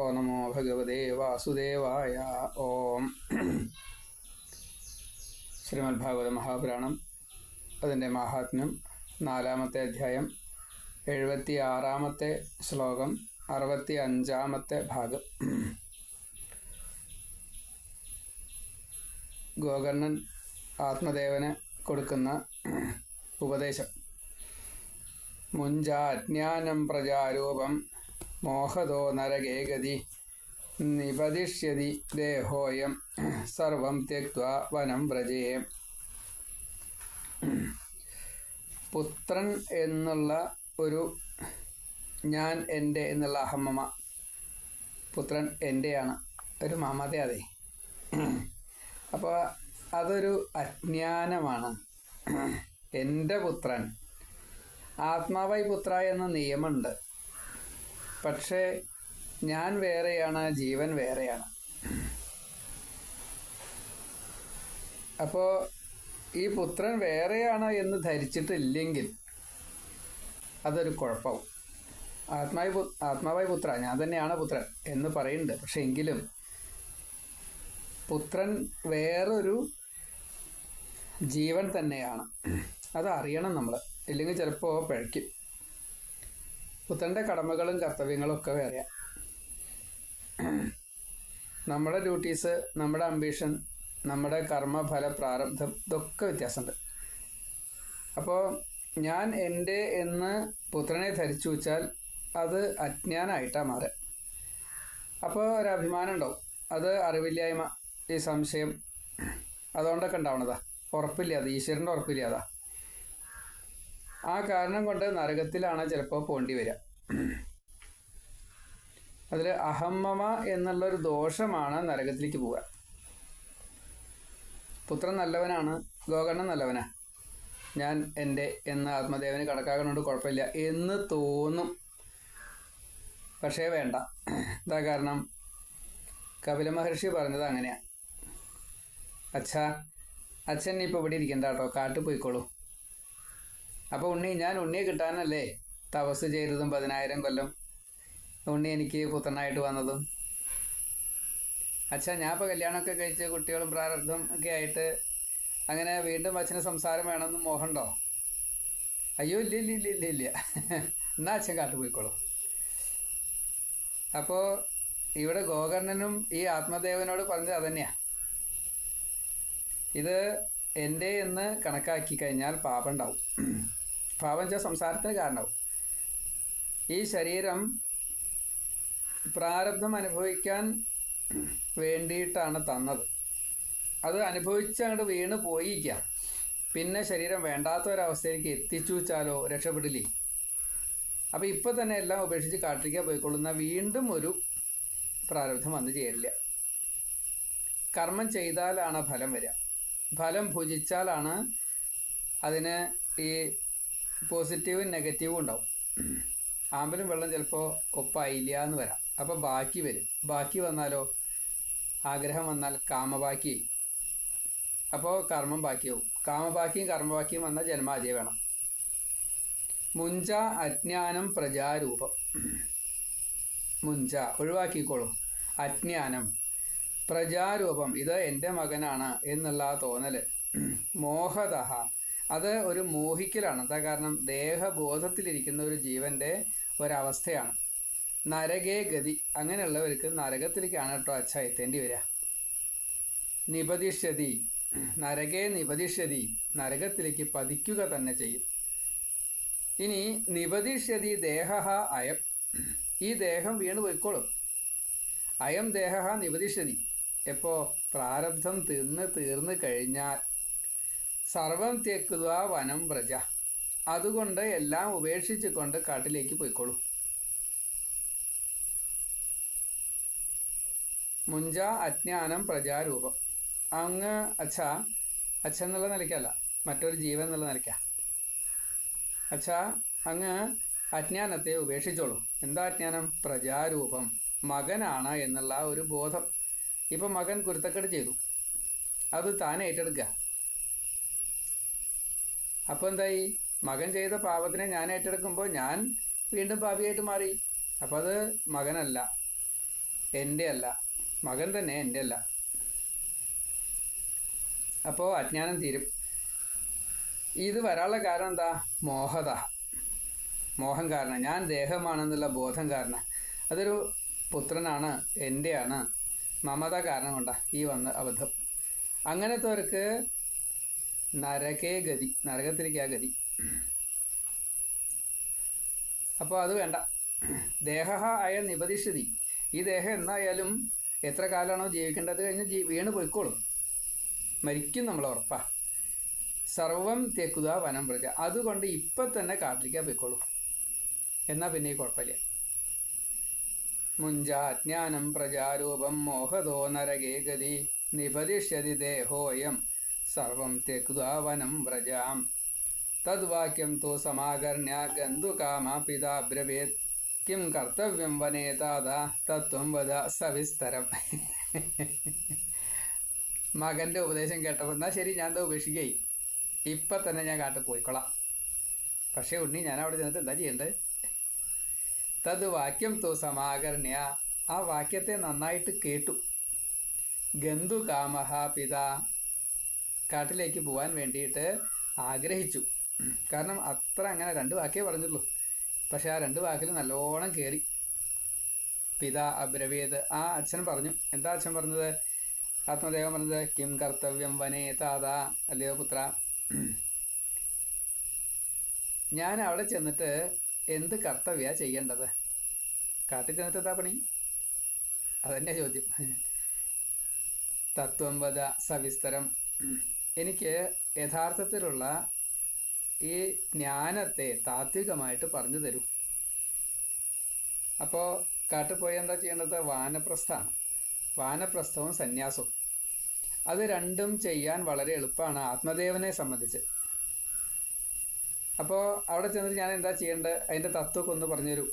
ഓ നമോ ഭഗവതേ വാസുദേവായ ഓം. ശ്രീമദ് ഭാഗവത മഹാപുരാണം. അതിന്റെ മഹാത്മ്യം നാലാമത്തെ അധ്യായം എഴുപത്തി ആറാമത്തെ ശ്ലോകം അറുപത്തി അഞ്ചാമത്തെ ഭാഗം. ഗോകർണൻ ആത്മദേവന് കൊടുക്കുന്ന ഉപദേശം. മുഞ്ചാജ്ഞാനം പ്രജാരൂപം മോഹതോ നരകേഗതി നിപതിഷ്യതി ദേഹോയം സർവം തെക്വ വനം വ്രജേ പുത്രൻ എന്നുള്ള ഒരു ഞാൻ എന്റെ എന്നുള്ള അഹമ്മമ പുത്രൻ എന്റെയാണ്. ഒരു മമത അതെ. അപ്പോൾ അതൊരു അജ്ഞാനമാണ്. എന്റെ പുത്രൻ. ആത്മാവായി പുത്ര എന്ന നിയമമുണ്ട്. പക്ഷേ ഞാൻ വേറെയാണ് ജീവൻ വേറെയാണ്. അപ്പോൾ ഈ പുത്രൻ വേറെയാണ് എന്ന് ധരിച്ചിട്ടില്ലെങ്കിൽ അതൊരു കുഴപ്പമാവും ആത്മാവി ആത്മാവായി പുത്ര ഞാൻ തന്നെയാണ് പുത്രൻ എന്ന് പറയുന്നുണ്ട്. പക്ഷെ എങ്കിലും പുത്രൻ വേറൊരു ജീവൻ തന്നെയാണ്. അത് അറിയണം നമ്മൾ ഇല്ലെങ്കിൽ ചിലപ്പോൾ പിഴയ്ക്കും. പുത്രന്റെ കടമകളും കർത്തവ്യങ്ങളും ഒക്കെ വേറെയാണ് നമ്മുടെ ഡ്യൂട്ടീസ് നമ്മുടെ അംബീഷൻ നമ്മുടെ കർമ്മഫല പ്രാരബ്ധം ഇതൊക്കെ വ്യത്യാസമുണ്ട്. അപ്പോൾ ഞാൻ എന്റെ എന്ന് പുത്രനെ ധരിച്ചു വെച്ചാൽ അത് അജ്ഞാനമായിട്ടാണ് മാറുക. അപ്പോൾ ഒരു അഭിമാനം ഉണ്ടാവും. അത് അറിവില്ലായ്മ ഈ സംശയം അതുകൊണ്ടൊക്കെ ഉണ്ടാവണതാ ഉറപ്പില്ലാതെ ഈശ്വരന്റെ ഉറപ്പില്ലാതാ ആ കാരണം കൊണ്ട് നരകത്തിലാണ് ചിലപ്പോൾ പോണ്ടി വരിക. അതിൽ അഹമ്മമ എന്നുള്ളൊരു ദോഷമാണ് നരകത്തിലേക്ക് പോവുക. പുത്രൻ നല്ലവനാണ് ഗോകർണൻ നല്ലവനാ. ഞാൻ എന്റെ എന്ന ആത്മദേവന് കണക്കാക്കണോണ്ട് കുഴപ്പമില്ല എന്ന് തോന്നും. പക്ഷേ വേണ്ട. എന്താ കാരണം കപില മഹർഷി പറഞ്ഞത് അങ്ങനെയാണ് അച്ഛാ അച്ഛൻ ഇപ്പോൾ ഇവിടെ ഇരിക്കണ്ട കേട്ടോ. കാട്ടിൽ പോയിക്കോളൂ. അപ്പോൾ ഉണ്ണി ഞാൻ ഉണ്ണിയെ കിട്ടാനല്ലേ തപസ് ചെയ്തതും പതിനായിരം കൊല്ലം. ഉണ്ണി എനിക്ക് പുത്രനായിട്ട് വന്നതും. അച്ഛാ ഞാൻ ഇപ്പോൾ കല്യാണമൊക്കെ കഴിച്ച് കുട്ടികളും പ്രാരബ്ധം ഒക്കെ ആയിട്ട് അങ്ങനെ വീണ്ടും അച്ഛന് സംസാരം വേണമെന്ന് മോഹണ്ടോ? അയ്യോ ഇല്ല ഇല്ല ഇല്ല ഇല്ല ഇല്ല. എന്നാ അച്ഛൻ കാട്ടു പോയിക്കോളൂ. അപ്പോൾ ഇവിടെ ഗോകർണനും ഈ ആത്മദേവനോട് പറഞ്ഞത് അതന്നെയാ. ഇത് എന്റെ എന്ന് കണക്കാക്കി കഴിഞ്ഞാൽ പാപം ഉണ്ടാവും. പാപം വെച്ചാൽ സംസാരത്തിന് കാരണമാവും. ഈ ശരീരം പ്രാരബ്ധം അനുഭവിക്കാൻ വേണ്ടിയിട്ടാണ് തന്നത്. അത് അനുഭവിച്ച് അങ്ങോട്ട് വീണ് പോയിക്കാം പിന്നെ ശരീരം വേണ്ടാത്ത ഒരവസ്ഥയിലേക്ക് എത്തിച്ചു വെച്ചാലോ രക്ഷപ്പെടില്ലേ? അപ്പോൾ ഇപ്പോൾ തന്നെ എല്ലാം ഉപേക്ഷിച്ച് കാട്ടിലേക്ക് പോയിക്കൊള്ളുന്ന വീണ്ടും ഒരു പ്രാരബ്ധം വന്നു ചേരില്ല. കർമ്മം ചെയ്താലാണ് ഫലം വരിക. ഫലം ഭുജിച്ചാലാണ് അതിന് ഈ പോസിറ്റീവും നെഗറ്റീവും ഉണ്ടാവും. ആമ്പലും വെള്ളം ചിലപ്പോൾ ഒപ്പായില്ല എന്ന് വരാം. അപ്പോൾ ബാക്കി വരും. ബാക്കി വന്നാലോ? ആഗ്രഹം വന്നാൽ കാമബാക്കി അപ്പോൾ കർമ്മം ബാക്കിയാവും. കാമബാക്കിയും കർമ്മബാക്കിയും വന്നാൽ ജന്മാദ്യം വേണം. മുഞ്ച അജ്ഞാനം പ്രജാരൂപം. മുഞ്ച ഒഴിവാക്കിക്കോളൂ. അജ്ഞാനം പ്രജാരൂപം ഇത് എന്റെ മകനാണ് എന്നുള്ള തോന്നൽ മോഹതഹ അത് ഒരു മോഹിക്കലാണ്. എന്താ കാരണം ദേഹബോധത്തിലിരിക്കുന്ന ഒരു ജീവന്റെ ഒരവസ്ഥയാണ്. നരകേ ഗതി. അങ്ങനെയുള്ളവർക്ക് നരകത്തിലേക്കാണ് കേട്ടോ അച്ഛ എത്തേണ്ടി വരിക. നിപതിഷ്യതി നരകേ നിപതിഷ്യതി നരകത്തിലേക്ക് പതിക്കുക തന്നെ ചെയ്യും. ഇനി നിപതിഷ്യതി ദേഹ അയം. ഈ ദേഹം വീണ് പോയിക്കോളും. അയം ദേഹ നിപതിഷ്യതി എപ്പോ പ്രാരബ്ധം തീർന്ന് തീർന്നു കഴിഞ്ഞാൽ സർവം തേക്കുക വനം വ്രജ. അതുകൊണ്ട് എല്ലാം ഉപേക്ഷിച്ചുകൊണ്ട് കാട്ടിലേക്ക് പോയിക്കോളൂ. മുഞ്ച അജ്ഞാനം പ്രജാരൂപം. അങ്ങ് അച്ഛ അച്ഛൻ എന്നുള്ള നിലയ്ക്കല്ല മറ്റൊരു ജീവൻ എന്നുള്ള നിലയ്ക്ക. അച്ഛ അങ്ങ് അജ്ഞാനത്തെ ഉപേക്ഷിച്ചോളൂ. എന്താ അജ്ഞാനം? പ്രജാരൂപം. മകനാണ് എന്നുള്ള ഒരു ബോധം. ഇപ്പം മകൻ കുരുത്തക്കേട് ചെയ്തു. അത് താൻ ഏറ്റെടുക്കുക അപ്പോൾ എന്തായി? മകൻ ചെയ്ത പാപത്തിനെ ഞാൻ ഏറ്റെടുക്കുമ്പോൾ ഞാൻ വീണ്ടും പാപിയായിട്ട് മാറി. അപ്പോൾ അത് മകനല്ല എന്റെ അല്ല മകൻ തന്നെ എന്റെ അല്ല അപ്പോൾ അജ്ഞാനം തീരും. ഇത് വരാനുള്ള കാരണം എന്താ? മോഹത. മോഹം കാരണം. ഞാൻ ദേഹമാണെന്നുള്ള ബോധം കാരണം. അതൊരു പുത്രനാണ് എന്റെയാണ് മമത കാരണം കൊണ്ടാണ് ഈ വന്ന അബദ്ധം. അങ്ങനത്തെവർക്ക് നരകേ ഗതി നരകത്തിലേക്ക് ആ ഗതി. അപ്പോൾ അത് വേണ്ട. ദേഹ ആയ നിപതിഷ്ഠതി. ഈ ദേഹം എന്നായാലും എത്ര കാലമാണോ ജീവിക്കേണ്ടത്? കഴിഞ്ഞ് ജീ വീണ് പോയിക്കോളും. മരിക്കും നമ്മൾ ഉറപ്പാ. സർവം തെക്കുക വനം പ്രജ അതുകൊണ്ട് ഇപ്പം തന്നെ കാട്ടിലേക്കാ പോയിക്കോളും. എന്നാൽ പിന്നെ ഈ കുഴപ്പമില്ല. മുഞ്ചാജ്ഞാനം പ്രജാരൂപം മോഹതോ നരകേ ഗതി നിപതിഷ്യതി ദേഹോയം. സർവം വനം വ്രജാം. തദ്വാക്യം തോ സമാകർണ്യ ഗന്ധുകാമ പിതാ ബ്രവേത്. കിം കർത്തവ്യം വനേ താത തത്വം വധ സവിസ്തരം. മകന്റെ ഉപദേശം കേട്ടപ്പോൾ എന്നാൽ ശരി ഞാൻ എന്താ ഉപേക്ഷിക്കേ. ഇപ്പൊ തന്നെ ഞാൻ കാട്ടിൽ പോയിക്കൊള്ളാം പക്ഷേ ഉണ്ണി ഞാൻ അവിടെ ചെന്നിട്ട് എന്താ ചെയ്യേണ്ടത് തത് വാക്യം തോ സമാകർണ്യ. ആ വാക്യത്തെ നന്നായിട്ട് കേട്ടു. ഗന്ധു കാമഹ പിത കാട്ടിലേക്ക് പോകാൻ വേണ്ടിയിട്ട് ആഗ്രഹിച്ചു. കാരണം അത്ര അങ്ങനെ രണ്ട് വാക്കേ പറഞ്ഞുള്ളൂ. പക്ഷെ ആ രണ്ട് വാക്കിൽ നല്ലോണം കയറി പിതാ അബ്രവേദ് ആ അച്ഛൻ പറഞ്ഞു. എന്താ അച്ഛൻ പറഞ്ഞത്? ആത്മദേവൻ പറഞ്ഞത് കിം കർത്തവ്യം വനേ താതാ അല്ലയോ പുത്ര? ഞാൻ അവിടെ ചെന്നിട്ട് എന്ത് കർത്തവ്യ ചെയ്യേണ്ടത്? കാട്ടിൽ ചെന്നിട്ട് എന്താ പണി? അതന്നെ ചോദ്യം. തത്വം വധ സവിസ്തരം. എനിക്ക് യഥാർത്ഥത്തിലുള്ള ഈ ജ്ഞാനത്തെ താത്വികമായിട്ട് പറഞ്ഞു തരൂ. അപ്പോൾ കാട്ടിൽ പോയി എന്താ ചെയ്യേണ്ടത്? വാനപ്രസ്ഥമാണ് വാനപ്രസ്ഥവും സന്യാസവും. അത് രണ്ടും ചെയ്യാൻ വളരെ എളുപ്പമാണ് ആത്മദേവനെ സംബന്ധിച്ച്. അപ്പോൾ അവിടെ ചെന്നിട്ട് ഞാൻ എന്താ ചെയ്യേണ്ടത്? അതിന്റെ തത്വമൊക്കെ ഒന്ന് പറഞ്ഞുതരൂ.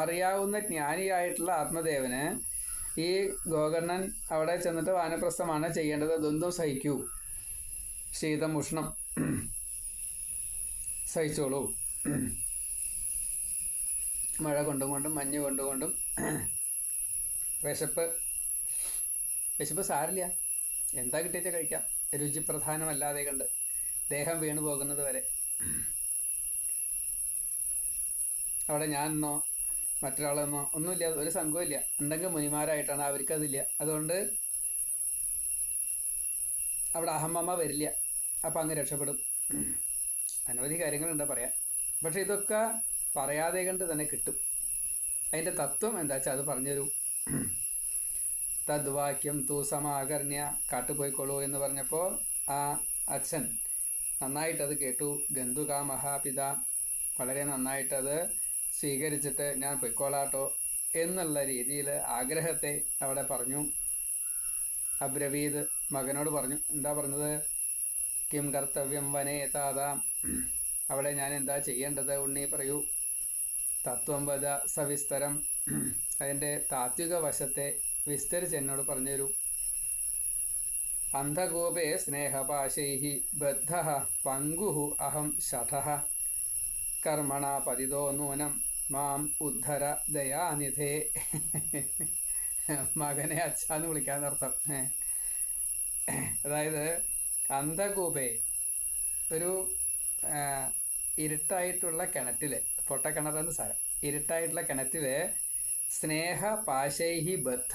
അറിയാവുന്ന ജ്ഞാനിയായിട്ടുള്ള ആത്മദേവന് ഈ ഗോകർണൻ അവിടെ ചെന്നിട്ട് വാനപ്രസ്ഥമാണ് ചെയ്യേണ്ടത്. ദ്വന്ദ്വം സഹിക്കൂ. ശീതം ഉഷ്ണം സഹിച്ചോളൂ. മഴ കൊണ്ടും കൊണ്ടും മഞ്ഞ് കൊണ്ടുകൊണ്ടും വിശപ്പ് വിശപ്പ് സാരില്ല. എന്താ കിട്ടിയിട്ട് കഴിക്കാം. രുചി പ്രധാനമല്ലാതെ കണ്ട് ദേഹം വീണു പോകുന്നത് വരെ. അവിടെ ഞാനെന്നോ മറ്റൊരാളെന്നോ ഒന്നുമില്ല ഒരു സംഘമില്ല ഉണ്ടെങ്കിൽ മുനിമാരായിട്ടാണ് അവർക്കതില്ല. അതുകൊണ്ട് അവിടെ അഹമ്മമ്മ വരില്ല. അപ്പം അങ്ങ് രക്ഷപ്പെടും. അനവധി കാര്യങ്ങളുണ്ട് പറയാൻ. പക്ഷെ ഇതൊക്കെ പറയാതെ കണ്ട് തന്നെ കിട്ടും. അതിന്റെ തത്വം എന്താ വെച്ചാൽ അത് പറഞ്ഞുതരൂ. തദ്വാക്യം തൂ സമാകർണ്യ കാട്ടുപോയിക്കോളൂ എന്ന് പറഞ്ഞപ്പോൾ ആ അച്ഛൻ നന്നായിട്ടത് കേട്ടു. ഗന്ധുക മഹാപിത. വളരെ നന്നായിട്ടത് സ്വീകരിച്ചിട്ട് ഞാൻ പൊയ്ക്കോളാട്ടോ എന്നുള്ള രീതിയിൽ ആഗ്രഹത്തെ അവിടെ പറഞ്ഞു. അബ്രവീദ് മകനോട് പറഞ്ഞു എന്താ പറഞ്ഞത്? കിം കർത്തവ്യം വനേ താതാം. അവിടെ ഞാൻ എന്താ ചെയ്യേണ്ടത്? ഉണ്ണി പറയൂ. തത്വം വധ സവിസ്തരം. അതിന്റെ താത്വിക വശത്തെ വിസ്തരിച്ച് എന്നോട് പറഞ്ഞു തരൂ അന്ധഗോപേ സ്നേഹപാശൈ ബദ്ധ പങ്കു അഹം ശഠ. കർമ്മണ പതിതോ നൂനം. മാം ഉദ്ധര ദയാനിധേ മകനെ അച്ഛാന്ന് വിളിക്കാന്നർത്ഥം. അതായത് അന്ധകൂപേ ഒരു ഇരുട്ടായിട്ടുള്ള കിണറ്റിൽ പൊട്ടക്കിണറെന്ന് സാരം. ഇരുട്ടായിട്ടുള്ള കിണറ്റിൽ സ്നേഹപാശൈഹി ബദ്ധ.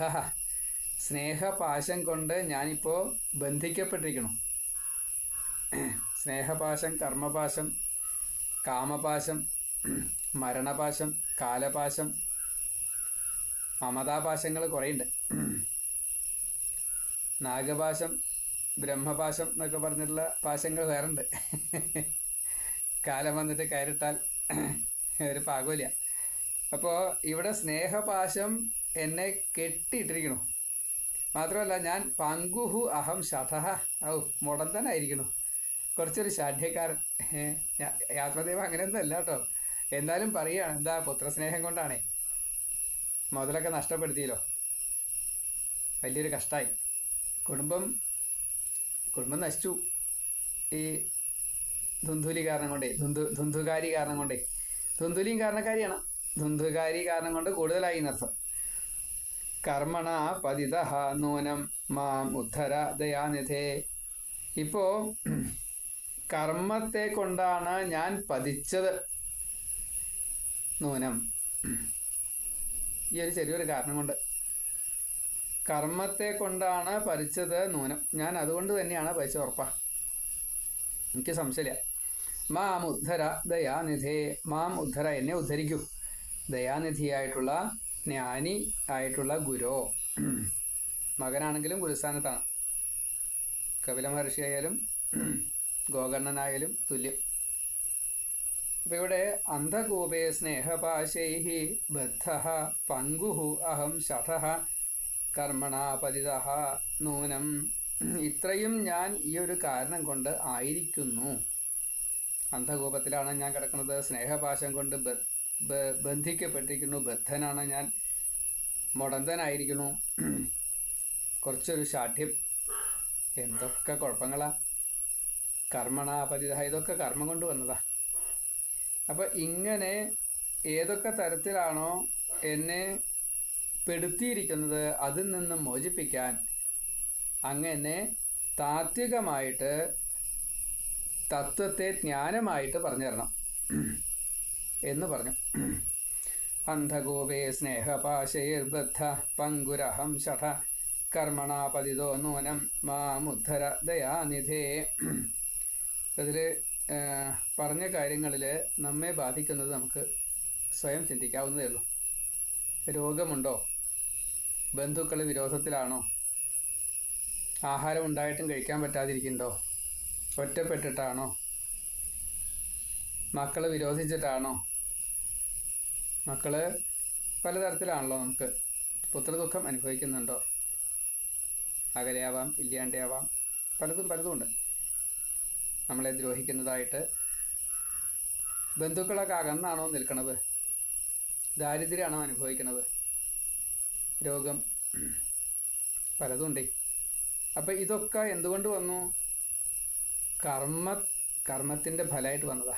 സ്നേഹപാശം കൊണ്ട് ഞാനിപ്പോൾ ബന്ധിക്കപ്പെട്ടിരിക്കണം സ്നേഹപാശം കർമ്മപാശം കാമപാശം മരണപാശം കാലപാശം മമതാപാശങ്ങൾ കുറേയുണ്ട്. നാഗപാശം ബ്രഹ്മപാശം എന്നൊക്കെ പറഞ്ഞിട്ടുള്ള പാശങ്ങൾ വേറെ ഉണ്ട് കാലം വന്നിട്ട് കയറിട്ടാൽ ഒരു പാകമില്ല അപ്പോൾ ഇവിടെ സ്നേഹപാശം എന്നെ കെട്ടിയിട്ടിരിക്കണു മാത്രമല്ല ഞാൻ പങ്കുഹു അഹം ശതഹ. ഔ മുടന്തനായിരിക്കണു കുറച്ചൊരു ഷാഠ്യക്കാരൻ യാത്രദേവ അങ്ങനെയൊന്നും അല്ല കേട്ടോ. എന്നാലും പറയുകയാണ് എന്താ പുത്രസ്നേഹം കൊണ്ടാണേ. മുതലൊക്കെ നഷ്ടപ്പെടുത്തിയല്ലോ. വലിയൊരു കഷ്ടമായി കുടുംബം കുടുംബം നശിച്ചു. ഈ ധുന്ധുലി കാരണം കൊണ്ടേ ധുന്ധു ധുന്ധുകാരി കാരണം കൊണ്ടേ. ധുന്ധുലിയും കാരണക്കാരിയാണ്. ധുന്ധുകാരി കാരണം കൊണ്ട് കൂടുതലായി നർത്ഥം കർമ്മണ പതിത നൂനം മാം ഉദ്ധര ദയാനിധേ. ഇപ്പോ കർമ്മത്തെ കൊണ്ടാണ് ഞാൻ പതിച്ചത്. നൂനം ഈ ഒരു ചെറിയൊരു കാരണം കൊണ്ട്. കർമ്മത്തെ കൊണ്ടാണ് പറിച്ചത് നൂനം. ഞാൻ അതുകൊണ്ട് തന്നെയാണ് പറിച്ചത് ഉറപ്പാ. എനിക്ക് സംശയമില്ല. മാം ഉദ്ധര ദയാനിധേ മാം ഉദ്ധര എന്നെ ഉദ്ധരിക്കൂ. ദയാനിധിയായിട്ടുള്ള ജ്ഞാനി ആയിട്ടുള്ള ഗുരോ. മകനാണെങ്കിലും ഗുരുസ്ഥാനത്താണ്. കപില മഹർഷിയായാലും ഗോകർണനായാലും തുല്യം. അപ്പൊ ഇവിടെ അന്ധകൂപേ സ്നേഹപാശൈ ബദ്ധ പങ്കുഹു അഹം ശഠ കർമ്മണാപതിത നൂനം. ഇത്രയും ഞാൻ ഈ ഒരു കാരണം കൊണ്ട് ആയിരിക്കുന്നു. അന്ധകൂപത്തിലാണ് ഞാൻ കിടക്കുന്നത്. സ്നേഹപാശം കൊണ്ട് ബന്ധിക്കപ്പെട്ടിരിക്കുന്നു. ബദ്ധനാണ് ഞാൻ. മുടന്തനായിരിക്കുന്നു. കുറച്ചൊരു ശാഠ്യം. എന്തൊക്കെ കുഴപ്പങ്ങളാ. കർമ്മണാപതിത ഇതൊക്കെ കർമ്മം കൊണ്ട് വന്നതാ. അപ്പം ഇങ്ങനെ ഏതൊക്കെ തരത്തിലാണോ എന്നെ പെടുത്തിയിരിക്കുന്നത് അതിൽ നിന്ന് മോചിപ്പിക്കാൻ അങ്ങനെ താത്വികമായിട്ട് തത്വത്തെ ജ്ഞാനമായിട്ട് പറഞ്ഞു തരണം എന്ന് പറഞ്ഞു. അന്ധകോപേ സ്നേഹപാശൈർബദ്ധ പങ്കുരഹം ഷഠ കർമ്മണാപതിതോ നൂനം മാമുദ്ധര ദയാനിധേ. ഇതിൽ പറഞ്ഞ കാര്യങ്ങളിൽ നമ്മെ ബാധിക്കുന്നത് നമുക്ക് സ്വയം ചിന്തിക്കാവുന്നതേ ഉള്ളൂ. രോഗമുണ്ടോ? ബന്ധുക്കൾ വിരോധത്തിലാണോ? ആഹാരം ഉണ്ടായിട്ടും കഴിക്കാൻ പറ്റാതിരിക്കുന്നുണ്ടോ? ഒറ്റപ്പെട്ടിട്ടാണോ? മക്കൾ വിരോധിച്ചിട്ടാണോ? മക്കൾ പലതരത്തിലാണല്ലോ നമുക്ക് പുത്രദുഃഖം അനുഭവിക്കുന്നുണ്ടോ? അകലെയാവാം ഇല്ലാണ്ടെയാവാം പലതും പലതുമുണ്ട് നമ്മളെ ദ്രോഹിക്കുന്നതായിട്ട് ബന്ധുക്കളൊക്കെ അകന്നാണോ നിൽക്കുന്നത് ദാരിദ്ര്യമാണോ അനുഭവിക്കുന്നത് രോഗം പലതുണ്ടേ. അപ്പം ഇതൊക്കെ എന്തുകൊണ്ട് വന്നു? കർമ്മ കർമ്മത്തിന്റെ ഫലമായിട്ട് വന്നതാ.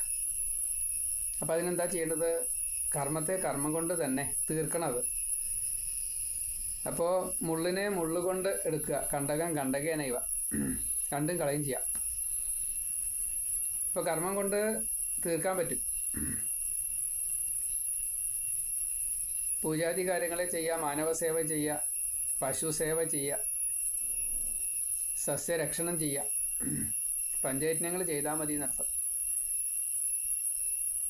അപ്പം അതിനെന്താ ചെയ്യേണ്ടത്? കർമ്മത്തെ കർമ്മം കൊണ്ട് തന്നെ തീർക്കണത് അപ്പോൾ മുള്ളിനെ മുള്ളുകൊണ്ട് എടുക്കുക. കണ്ടകം കണ്ടകേനൈവ കണ്ടും കളയും ചെയ്യാം. ഇപ്പോൾ കർമ്മം കൊണ്ട് തീർക്കാൻ പറ്റും. പൂജാതി കാര്യങ്ങളെ ചെയ്യുക മാനവ സേവ ചെയ്യുക പശു സേവ ചെയ്യുക സസ്യരക്ഷണം ചെയ്യുക പഞ്ചയജ്ഞങ്ങൾ ചെയ്താൽ മതി എന്നർത്ഥം.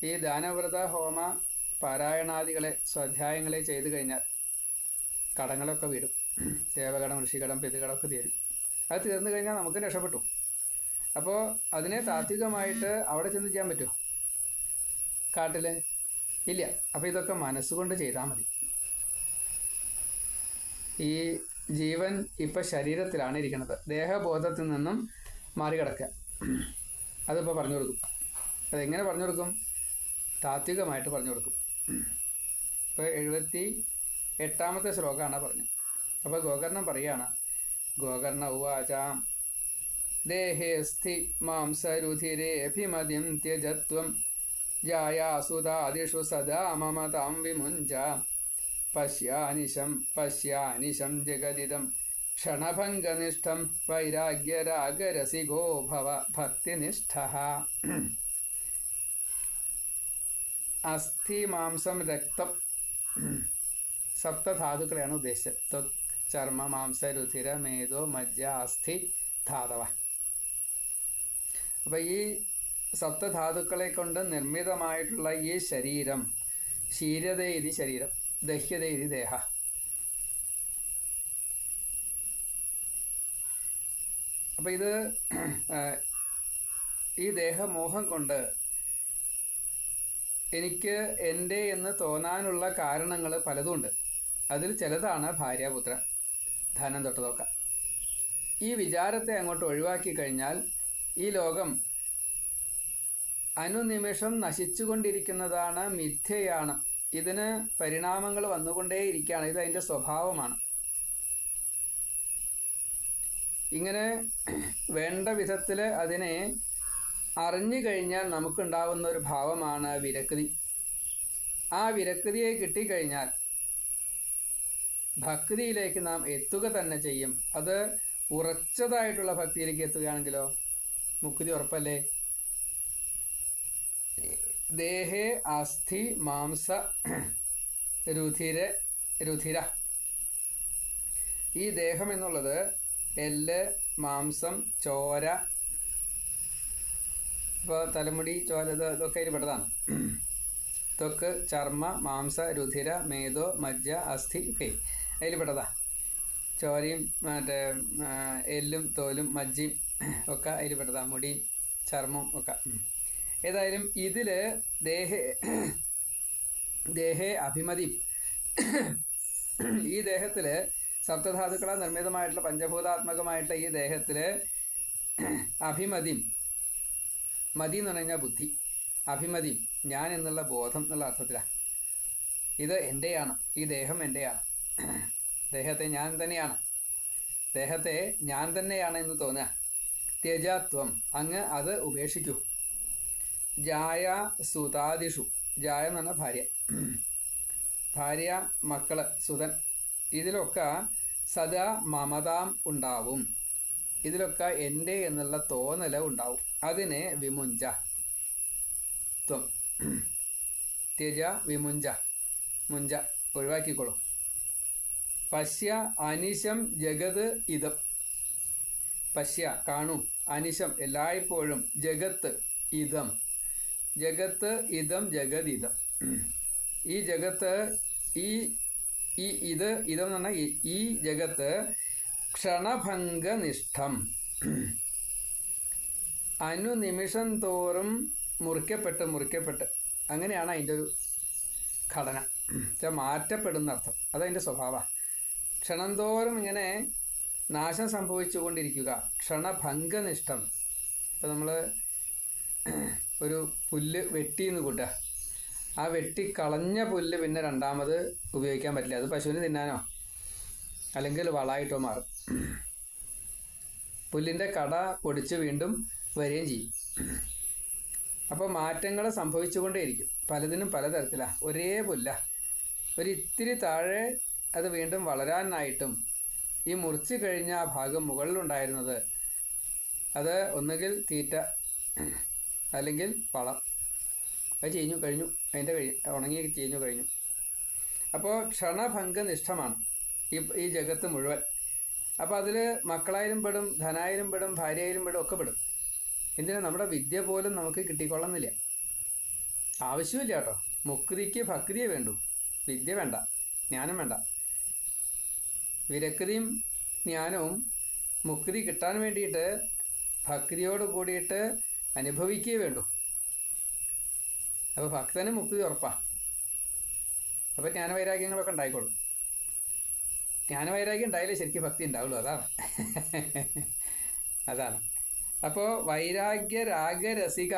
ഈ ദാനവ്രത ഹോമ പാരായണാദികളെ സ്വാധ്യായങ്ങളെ ചെയ്തു കഴിഞ്ഞാൽ കടങ്ങളൊക്കെ വീടും. ദേവകടം ഋഷികടം പിതൃകടമൊക്കെ തീരും. അത് തീർന്നു കഴിഞ്ഞാൽ നമുക്ക് രക്ഷപ്പെട്ടു. അപ്പോൾ അതിനെ താത്വികമായിട്ട് അവിടെ ചെന്ന് ചെയ്യാൻ പറ്റുമോ? കാട്ടിൽ ഇല്ല. അപ്പോൾ ഇതൊക്കെ മനസ്സുകൊണ്ട് ചെയ്താൽ മതി. ഈ ജീവൻ ഇപ്പം ശരീരത്തിലാണ് ഇരിക്കുന്നത്. ദേഹബോധത്തിൽ നിന്നും മാറികിടക്കുക അതിപ്പോൾ പറഞ്ഞു കൊടുക്കും. അതെങ്ങനെ പറഞ്ഞു കൊടുക്കും? താത്വികമായിട്ട് പറഞ്ഞു കൊടുക്കും. ഇപ്പോൾ എഴുപത്തി എട്ടാമത്തെ ശ്ലോകമാണ് പറഞ്ഞത്. അപ്പോൾ ഗോകർണം പറയാണ് ഗോകർണ ഉവാചാം ദേഹേ സ്ഥി മാംസരുധിരേഭിമതിം ത്യജത്വം ജായാസുതാദിഷു സദാ മമതാം വിമുഞ്ച പശ്യാനിശം പശ്യാനിശം ജഗതിദം ക്ഷണഭംഗനിഷ്ഠം വൈരാഗ്യരാഗരസികോ ഭവ ഭക്തിനിഷ്ഠ അസ്ഥി മാംസം രക്തം സപ്തധാതുക്കളെയാണ് ഉദ്ദേശിച്ചത് ത്വക് ചർമ്മ മാംസ രുധിര മേധോ മജ്ജ അസ്ഥി ധാതവ അപ്പം ഈ സപ്തധാതുക്കളെ കൊണ്ട് നിർമ്മിതമായിട്ടുള്ള ഈ ശരീരം ശീരതയിതി ശരീരം ദഹ്യതയിതി ദേഹ. അപ്പം ഇത് ഈ ദേഹമോഹം കൊണ്ട് എനിക്ക് എന്റെ എന്ന് തോന്നാനുള്ള കാരണങ്ങൾ പലതുമുണ്ട് അതിൽ ചിലതാണ് ഭാര്യാപുത്ര. ധനം തൊട്ടതൊക്കെ ഈ വിചാരത്തെ അങ്ങോട്ട് ഒഴിവാക്കി കഴിഞ്ഞാൽ ഈ ലോകം അനുനിമിഷം നശിച്ചുകൊണ്ടിരിക്കുന്നതാണ് മിഥ്യയാണ്. ഇതിന് പരിണാമങ്ങൾ വന്നുകൊണ്ടേയിരിക്കുകയാണ്. ഇത് അതിന്റെ സ്വഭാവമാണ്. ഇങ്ങനെ വേണ്ട വിധത്തിൽ അതിനെ അറിഞ്ഞു കഴിഞ്ഞാൽ നമുക്കുണ്ടാവുന്ന ഒരു ഭാവമാണ് വിരക്തി. ആ വിരക്തിയെ കിട്ടിക്കഴിഞ്ഞാൽ ഭക്തിയിലേക്ക് നാം എത്തുക തന്നെ ചെയ്യും. അത് ഉറച്ചതായിട്ടുള്ള ഭക്തിയിലേക്ക് എത്തുകയാണെങ്കിലോ മുക്തി ഉറപ്പല്ലേ? ദേഹേ അസ്ഥി മാംസ രുധിര രുധിര. ഈ ദേഹം എന്നുള്ളത് എല്ല് മാംസം ചോര ഇപ്പോൾ തലമുടി ചോര ഇത് ഇതൊക്കെ അതിൽ പെട്ടതാണ്. ത്വക്ക് ചർമ്മ മാംസ രുധിര മേധോ മജ്ജ അസ്ഥി ഒക്കെ അതിൽ പെട്ടതാണ് ചോരയും മറ്റേ എല്ലും തോലും മജ്ജയും ഒക്കെ അതിൽ പെട്ടതാണ് മുടി ചർമ്മം ഒക്കെ. ഏതായാലും ഇതിൽ ദേഹേ ദേഹേ അഭിമതി ഈ ദേഹത്തിൽ സപ്തധാതുക്കളാൽ നിർമ്മിതമായിട്ടുള്ള പഞ്ചഭൂതാത്മകമായിട്ടുള്ള ഈ ദേഹത്തിൽ അഭിമതി മതി എന്ന് പറഞ്ഞു കഴിഞ്ഞാൽ ബുദ്ധി. അഭിമതി ഞാൻ എന്നുള്ള ബോധം എന്നുള്ള അർത്ഥത്തിലാണ് ഇത് എന്റെയാണ് ഈ ദേഹം എന്റെയാണ് ദേഹത്തെ ഞാൻ തന്നെയാണ്. ദേഹത്തെ ഞാൻ തന്നെയാണ് എന്ന് തോന്നുക. ത്യജത്വം അങ്ങ് അത് ഉപേക്ഷിക്കൂ. ജായ സുതാദിഷു ജായ എന്ന് പറഞ്ഞാൽ ഭാര്യ. ഭാര്യ മക്കൾ സുതൻ. ഇതിലൊക്കെ സദാ മമതാം ഉണ്ടാവും. ഇതിലൊക്കെ എന്റെ എന്നുള്ള തോന്നൽ ഉണ്ടാവും. അതിനെ വിമുഞ്ച. ത്വം. ത്യജ വിമുഞ്ച. മുഞ്ച. ഒഴിവാക്കിക്കോളൂ. പശ്യ അനിശം ജഗത് ഇതം. പശ്യ കാണും. അനിശം എല്ലായ്പ്പോഴും ജഗത്ത് ഇതം. ജഗത്ത് ഇതം ജഗതിതം. ഈ ജഗത്ത് ഈ ഈ ഇത് ഇതം എന്ന് പറഞ്ഞാൽ ഈ- ജഗത്ത് ക്ഷണഭംഗനിഷ്ഠം. അനുനിമിഷം തോറും മുറിക്കപ്പെട്ട് മുറിക്കപ്പെട്ട്. അങ്ങനെയാണ് അതിന്റെ ഒരു ഘടന. മാറ്റപ്പെടുന്ന അർത്ഥം. അതതിന്റെ സ്വഭാവമാണ് ക്ഷണം തോറും ഇങ്ങനെ നാശം സംഭവിച്ചുകൊണ്ടിരിക്കുക. ക്ഷണഭംഗനിഷ്ഠം. ഇപ്പം നമ്മൾ ഒരു പുല്ല് വെട്ടിന്ന് കൂട്ടുക ആ വെട്ടിക്കളഞ്ഞ പുല്ല് പിന്നെ രണ്ടാമത് ഉപയോഗിക്കാൻ പറ്റില്ല. അത് പശുവിന് തിന്നാനോ? അല്ലെങ്കിൽ വളമായിട്ടോ മാറും. പുല്ലിന്റെ കട പൊടിച്ച് വീണ്ടും വരികയും ചെയ്യും. അപ്പോൾ മാറ്റങ്ങൾ സംഭവിച്ചുകൊണ്ടേയിരിക്കും. പലതിനും പലതരത്തിലാണ് ഒരേ പുല്ല. ഒരു ഇത്തിരി താഴെ അത് വീണ്ടും വളരാനായിട്ടും ഈ മുറിച്ച് കഴിഞ്ഞ ആ ഭാഗം മുകളിലുണ്ടായിരുന്നത് അത് ഒന്നുകിൽ തീറ്റ അല്ലെങ്കിൽ പളം. അത് ചീഞ്ഞു കഴിഞ്ഞു. അതിന്റെ കഴി ഉണങ്ങി ചീഞ്ഞു കഴിഞ്ഞു. അപ്പോൾ ക്ഷണഭംഗ നിഷ്ഠമാണ് ഈ ഈ ജഗത്ത് മുഴുവൻ. അപ്പോൾ അതിൽ മക്കളായാലും പെടും ധനായാലും പെടും ഭാര്യയായാലും പെടും ഒക്കെ പെടും. എന്തിനാ? നമ്മുടെ വിദ്യ പോലും നമുക്ക് കിട്ടിക്കൊള്ളുന്നില്ല. ആവശ്യമില്ല കേട്ടോ. മുക്തിക്ക് ഭക്തിയെ വേണ്ടു. വിദ്യ വേണ്ട. ജ്ഞാനം വേണ്ട. വിരക്തിയും ജ്ഞാനവും മുക്തി കിട്ടാൻ വേണ്ടിയിട്ട് ഭക്തിയോട് കൂടിയിട്ട് അനുഭവിക്കുകയേ വേണ്ടൂ. അപ്പോൾ ഭക്തന് മുക്തി ഉറപ്പാണ് അപ്പോൾ ജ്ഞാനവൈരാഗ്യങ്ങളൊക്കെ ഉണ്ടായിക്കോളും. ജ്ഞാനവൈരാഗ്യം ഉണ്ടായാലേ ശരിക്കും ഭക്തി ഉണ്ടാവുള്ളൂ അതാണ്. അതാണ്. അപ്പോൾ വൈരാഗ്യ രാഗരസിക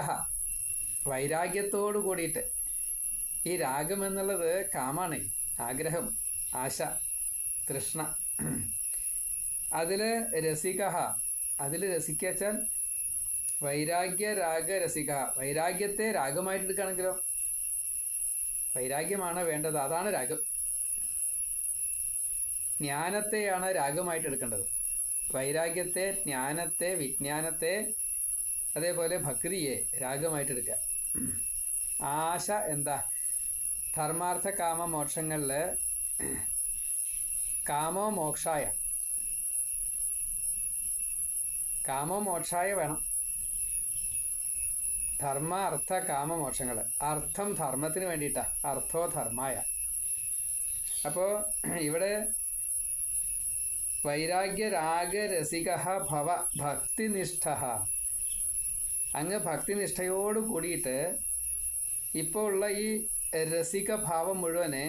വൈരാഗ്യത്തോട് കൂടിയിട്ട് ഈ രാഗം എന്നുള്ളത് കാമാണ് ആഗ്രഹം ആശ. തൃഷ്ണ അതിൽ രസിക അതിൽ രസിക്കച്ചാൽ വൈരാഗ്യ രാഗ രസിക വൈരാഗ്യത്തെ രാഗമായിട്ട് എടുക്കുകയാണെങ്കിലോ? വൈരാഗ്യമാണ് വേണ്ടത്. അതാണ് രാഗം. ജ്ഞാനത്തെയാണ് രാഗമായിട്ട് എടുക്കേണ്ടത്. വൈരാഗ്യത്തെ ജ്ഞാനത്തെ വിജ്ഞാനത്തെ അതേപോലെ ഭക്തിയെ രാഗമായിട്ട് എടുക്കുക. ആശ എന്താ? ധർമാർത്ഥ കാമ മോക്ഷങ്ങളിൽ കാമോ മോക്ഷായ? കാമോ മോക്ഷായ വേണം. ധർമ്മ അർത്ഥ കാമ മോക്ഷങ്ങൾ അർത്ഥം ധർമ്മത്തിന് വേണ്ടിയിട്ടാ. അർത്ഥോ ധർമ്മായ. അപ്പോൾ ഇവിടെ വൈരാഗ്യ രാഗരസിക ഭവ ഭക്തിനിഷ്ഠ. അങ്ങ് ഭക്തിനിഷ്ഠയോട് കൂടിയിട്ട് ഇപ്പോൾ ഉള്ള ഈ രസിക ഭാവം മുഴുവനെ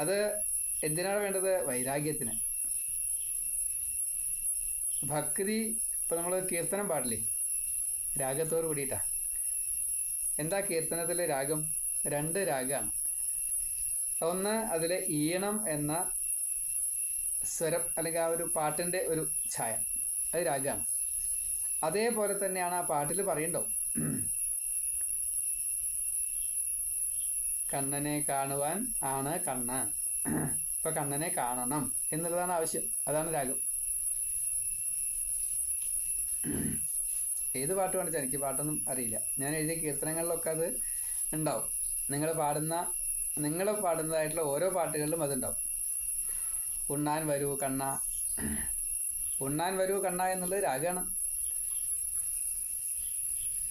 അത് എന്തിനാണ് വേണ്ടത്? വൈരാഗ്യത്തിന്. ഭക്തി ഇപ്പം നമ്മൾ കീർത്തനം പാടില്ലേ? രാഗത്തോട് കൂടിയിട്ടാ. എന്താ കീർത്തനത്തിലെ രാഗം? രണ്ട് രാഗമാണ് ഒന്ന് അതിലെ ഈണം എന്ന സ്വരം അല്ലെങ്കിൽ ആ ഒരു പാട്ടിന്റെ ഒരു ഛായ. അത് രാഗമാണ് അതേപോലെ തന്നെയാണ് ആ പാട്ടിൽ പറയണ്ടോ കണ്ണനെ കാണുവാൻ ആണ് കണ്ണ്. ഇപ്പൊ കണ്ണനെ കാണണം എന്നുള്ളതാണ് ആവശ്യം. അതാണ് രാഗം. ഏത് പാട്ട് കാണിച്ചാൽ എനിക്ക് പാട്ടൊന്നും അറിയില്ല. ഞാൻ എഴുതിയ കീർത്തനങ്ങളിലൊക്കെ അത് ഉണ്ടാവും. നിങ്ങൾ പാടുന്ന നിങ്ങൾ പാടുന്നതായിട്ടുള്ള ഓരോ പാട്ടുകളിലും അതുണ്ടാവും. ഉണ്ണാൻ വരൂ കണ്ണ. ഉണ്ണാൻ വരൂ കണ്ണ എന്നുള്ളത് രാഗമാണ്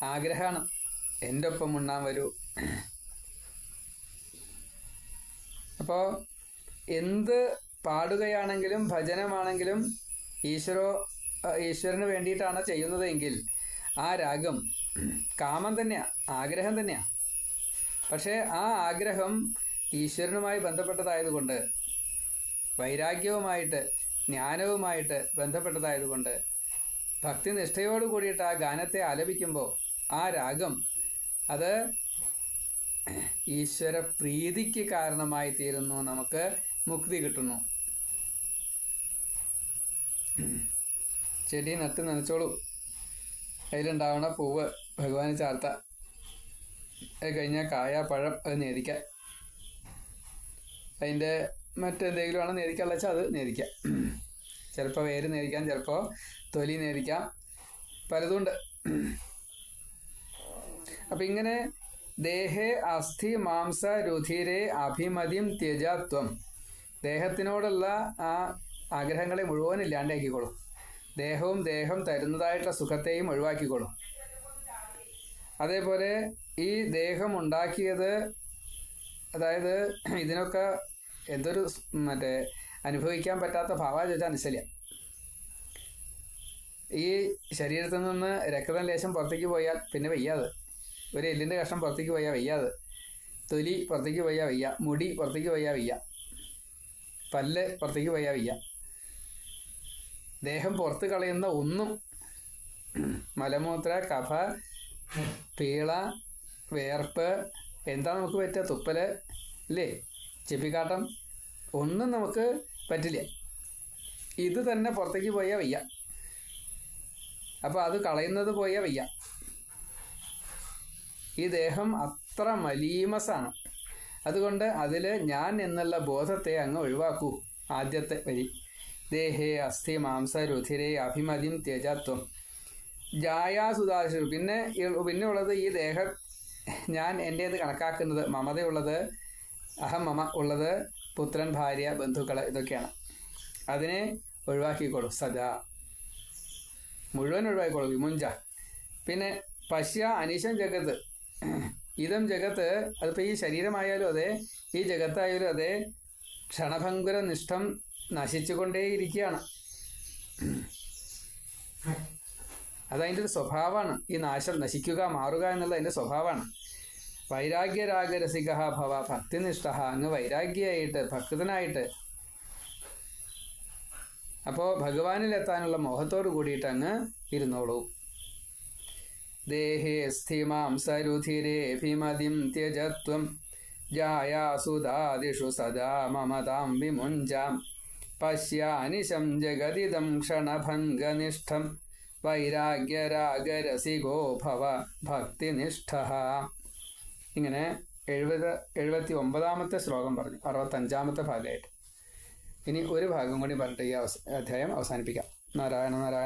ആഗ്രഹമാണ് എന്റെ ഒപ്പം ഉണ്ണാൻ വരൂ. അപ്പോൾ എന്ത് പാടുകയാണെങ്കിലും ഭജനമാണെങ്കിലും ഈശ്വരോ ഈശ്വരന് വേണ്ടിയിട്ടാണ് ചെയ്യുന്നതെങ്കിൽ ആ രാഗം കാമം തന്നെയാണ് ആഗ്രഹം തന്നെയാണ് പക്ഷേ ആ ആഗ്രഹം ഈശ്വരനുമായി ബന്ധപ്പെട്ടതായതുകൊണ്ട് വൈരാഗ്യവുമായിട്ട് ജ്ഞാനവുമായിട്ട് ബന്ധപ്പെട്ടതായതുകൊണ്ട് ഭക്തിനിഷ്ഠയോട് കൂടിയിട്ട് ആ ഗാനത്തെ ആലപിക്കുമ്പോൾ ആ രാഗം അത് ഈശ്വര പ്രീതിക്ക് കാരണമായി തീരുന്നു നമുക്ക് മുക്തി കിട്ടുന്നു. ചെടി നട്ട് നനച്ചോളൂ. അതിലുണ്ടാവണ പൂവ് ഭഗവാന് ചാർത്ത. അത് കഴിഞ്ഞാൽ കായ പഴം അത് നേദിക്കാം അതിന്റെ മറ്റെന്തെങ്കിലും ആണ് നേദിക്കാനുള്ള വെച്ചാൽ അത് നേദിക്കാം ചിലപ്പോൾ വേര് നേദിക്കാം ചിലപ്പോൾ തൊലി നേദിക്കാം പലതുണ്ട്. അപ്പം ഇങ്ങനെ ദേഹേ അസ്ഥി മാംസ രുധിരേ അഭിമതിയും ത്യജാത്വം. ദേഹത്തിനോടുള്ള ആ ആഗ്രഹങ്ങളെ മുഴുവൻ ഇല്ലാണ്ടാക്കിക്കോളും. ദേഹവും ദേഹം തരുന്നതായിട്ടുള്ള സുഖത്തെയും ഒഴിവാക്കിക്കോളും. അതേപോലെ ഈ ദേഹം ഉണ്ടാക്കിയത് അതായത് ഇതിനൊക്കെ എന്തൊരു മറ്റേ അനുഭവിക്കാൻ പറ്റാത്ത ഭാവ ചോദിച്ചാൽ മനസ്സില്ല ഈ ശരീരത്തിൽ നിന്ന് രക്തം ലേശം പുറത്തേക്ക് പോയാൽ പിന്നെ വയ്യാതെ ഒരു എല്ലിന്റെ കഷ്ണം പുറത്തേക്ക് പോയാൽ വയ്യാതെ തൊലി പുറത്തേക്ക് പോയാൽ വയ്യ. മുടി പുറത്തേക്ക് പോയാൽ വയ്യ. പല്ല് പുറത്തേക്ക് പോയാൽ വയ്യ. ദേഹം പുറത്ത് കളയുന്ന ഒന്നും മലമൂത്ര കഫ പീള വേർപ്പ് എന്താ നമുക്ക് പറ്റുക? തുപ്പൽ ഇല്ലേ? ചെപ്പിക്കാട്ടം ഒന്നും നമുക്ക് പറ്റില്ല. ഇത് തന്നെ പുറത്തേക്ക് പോയാൽ വയ്യ. അപ്പോൾ അത് കളയുന്നത് പോയാൽ വയ്യ. ഈ ദേഹം അത്ര മലീമസാണ്. അതുകൊണ്ട് അതിൽ ഞാൻ എന്നുള്ള ബോധത്തെ അങ്ങ് ഒഴിവാക്കൂ. ആദ്യത്തെ വരി. ദേഹേ അസ്ഥി മാംസ രുധിരെ അഭിമതിയും തേജത്വം ജായാസുദാശു പിന്നെ പിന്നെ ഉള്ളത് ഈ ദേഹം ഞാൻ എന്റേത് കണക്കാക്കുന്നത് മമതയുള്ളത് അഹം മമ ഉള്ളത് പുത്രൻ ഭാര്യ ബന്ധുക്കൾ ഇതൊക്കെയാണ്. അതിനെ ഒഴിവാക്കിക്കോളൂ. സദാ. മുഴുവൻ ഒഴിവാക്കിക്കോളൂ. വിമുഞ്ച. പിന്നെ പശ്യ അനീശം ജഗത്ത് ഇതം ജഗത്ത് അതിപ്പോൾ ഈ ശരീരമായാലും അതെ ഈ ജഗത്തായാലും അതെ ക്ഷണഭങ്കുര നിഷ്ഠം നശിച്ചുകൊണ്ടേയിരിക്കുകയാണ്. അതതിന്റെ ഒരു സ്വഭാവമാണ്. ഈ നാശം നശിക്കുക മാറുക എന്നുള്ള അതിന്റെ സ്വഭാവമാണ്. വൈരാഗ്യരാഗരസിക ഭവ ഭക്തിനിഷ്ഠ അങ്ങ് വൈരാഗ്യമായിട്ട് ഭക്തനായിട്ട്. അപ്പോൾ ഭഗവാനിലെത്താനുള്ള മോഹത്തോട് കൂടിയിട്ട് അങ്ങ് ഇരുന്നോളൂ. ദേഹേ സ്ഥിമാംസരുധിരേഭിമതിം ത്യജത്വം ജായാസുതാദിഷു സദാ മമതാം വിമുഞ്ചാം പശ്യാനിശം ജഗതിദം ക്ഷണഭംഗനിഷ്ഠം വൈരാഗ്യരാഗരസികോ ഭവ ഭക്തിനിഷ്ഠ ഇങ്ങനെ എഴുപത് എഴുപത്തി ഒമ്പതാമത്തെ ശ്ലോകം പറഞ്ഞു അറുപത്തഞ്ചാമത്തെ ഭാഗമായിട്ട്. ഇനി ഒരു ഭാഗം കൂടി പറഞ്ഞിട്ട് ഈ അവസ അധ്യായം അവസാനിപ്പിക്കാം. നാരായണ നാരായണ.